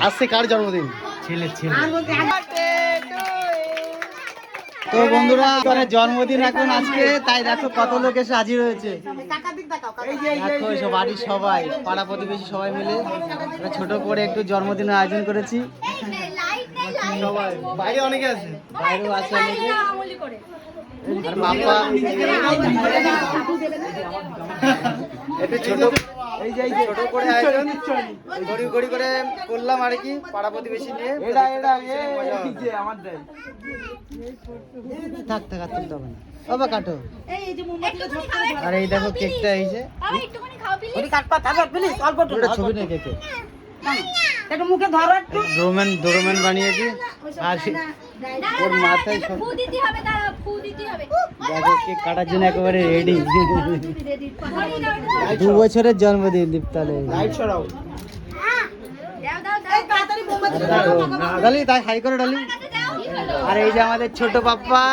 আজকে কার জন্মদিন? ছেলে ছেলে। তো বন্ধুরা মানে জন্মদিন এখন আজকে তাই দেখো কত লোক এসে হাজির হয়েছে। দেখো সব বাড়ির সবাই পাড়া প্রতিবেশী সবাই মিলে। একটা ছোট করে একটু জন্মদিনের আয়োজন করেছি। সবাই বাইরে অনেকে আছে। বাইরেও আছে অনেকে। আর বাবা একটু ছোট এই যে ছোট করে আয়োজন। করলাম আর কি পাড়া প্রতিবেশী নিয়ে। এটা এটা আমার দেয় থাক থাক আর তুলতে হবে না। বাবা কাটো। আর এই দেখো কেকটা ওটা ছবি নেই কেকে? একটু মুখে ধরো ডোরম্যান ডোরম্যান বানিয়েছি। আর ওর মাথায় সব ফু দিতে হবে দাঁড়া ফু দিতে হবে দেখো কাটার জন্য একেবারে রেডি দু বছরের জন্মদিন দীপ্তালে লাইট ছড়াও ডালি তাই হাই করো ডালি আর এই যে আমাদের ছোট পাপ্পা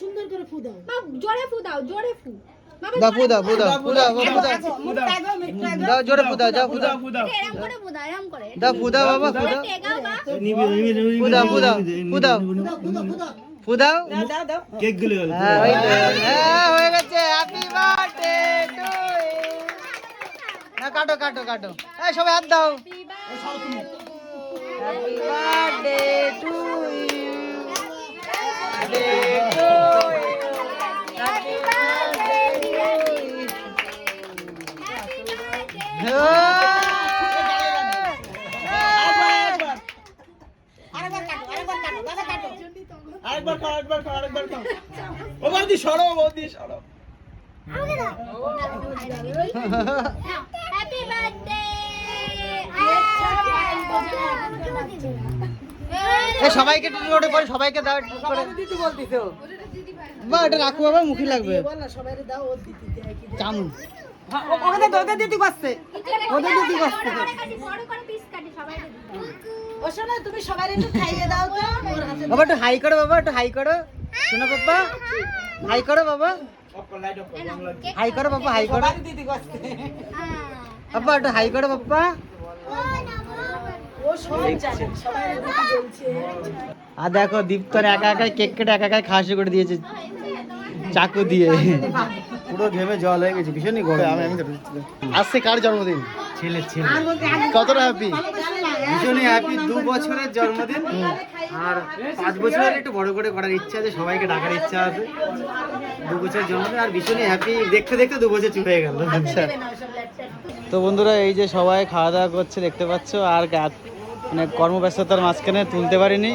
সুন্দর করে ফু দাও জোরে ফু দাও জোরে ফু বাবা দাও ফু দাও ফু দাও ফু দাও ফু দাও মুখটা একদম মুখটা একদম দাও জোরে ফু দাও যাও ফু দাও করে ফু দাও করে দাও ফু বাবা ফু দাও টেকাও বা ফু দাও ফু দাও ফু দাও ফু দাও দাও দাও কেকগুলো হ্যাঁ হ্যাঁ হয়ে গেছে হ্যাপি বার্থডে টু না কাটো কাটো কাটো এই সবাই হাত দাও হ্যাপি বার্থডে টু ইউ আরেকবার খাও আরেকবার খাও আরেকবার খাও। ও বৌদি সরো বৌদি সরো। হ্যাপি বার্থডে এই সবাইকে একটু নোটে পরে সবাইকে দাও একটু করে দিদি বলতিছো বা এটা রাখো বাবা মুখে লাগবে। বল না সবাই দাও ও দিদি দেয় কি চামচ। ওকে তো ওদের দিদি ওদের ও শোনো তুমি সবাই একটু খাইয়ে দাও তো। ওর হাতে বাবা একটু হাই করো বাবা একটু হাই করো। শোনো বাবা হাই করো বাবা। হাই করো বাবা হাই করো। সবারই দিদি বসছে। বাবা একটু হাই করো বাবা আর দেখো দীপ্তর একা একাই কেক কেটে একা একাই খাওয়া শুরু করে দিয়েছে চাকু দিয়ে। পুরো ঘেমে জল হয়ে গেছে ভীষণই গরম। আমি আমি আজকে কার জন্মদিন? ছেলে। ছেলে কতটা হ্যাপি ভীষণই হ্যাপি দু বছরের জন্মদিন। আর পাঁচ বছরের একটু বড় করে করার ইচ্ছা আছে সবাইকে ডাকার ইচ্ছা আছে। দু বছরের জন্মদিন আর ভীষণই হ্যাপি দেখতে দেখতে দু বছর চুপ হয়ে গেল আচ্ছা তো বন্ধুরা এই যে সবাই খাওয়া দাওয়া করছে দেখতে পাচ্ছ আর মানে কর্মব্যস্ততার মাঝখানে তুলতে পারিনি।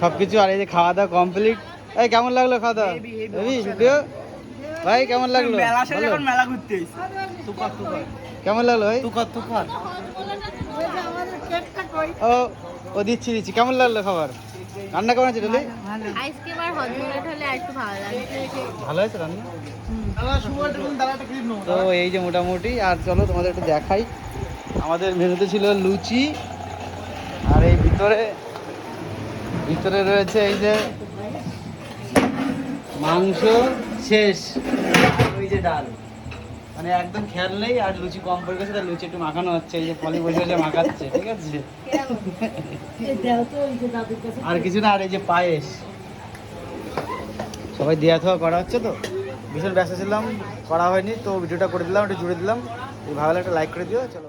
সব কিছু আর এই যে খাওয়া দাওয়া কমপ্লিট এই কেমন লাগল খাওয়া দাওয়া? ভাই কেমন লাগল? মেলা ঘুরতে কেমন লাগল ভাই? তুকার তুকার ও ও দিচ্ছি দিচ্ছি। কেমন লাগল খাবার? রান্না কেমন আছে ডলি আইসক্রিম আর হজমোলাট হলে আর একটু ভালো লাগে। ভালো হয়েছে রান্না? তো এই যে মোটামুটি। আর চলো তোমাদের একটু দেখাই। আমাদের মেনুতে ছিল লুচি। আর এই ভিতরে ভিতরে রয়েছে এই যে মাংস শেষ। ওই যে ডাল। মানে একদম খেয়াল নেই, আর লুচি কম পড়ে গেছে তার লুচি একটু মাখানো হচ্ছে, এই যে পলি বসে বসে মাখাচ্ছে, ঠিক আছে? আর কিছু না, আর এই যে পায়েস। সবাই দেওয়া থাওয়া করা হচ্ছে তো? ভীষণ ব্যস্ত ছিলাম, করা হয়নি, তো ভিডিওটা করে দিলাম, একটু জুড়ে দিলাম। ভালো একটা লাইক করে দিও, চলো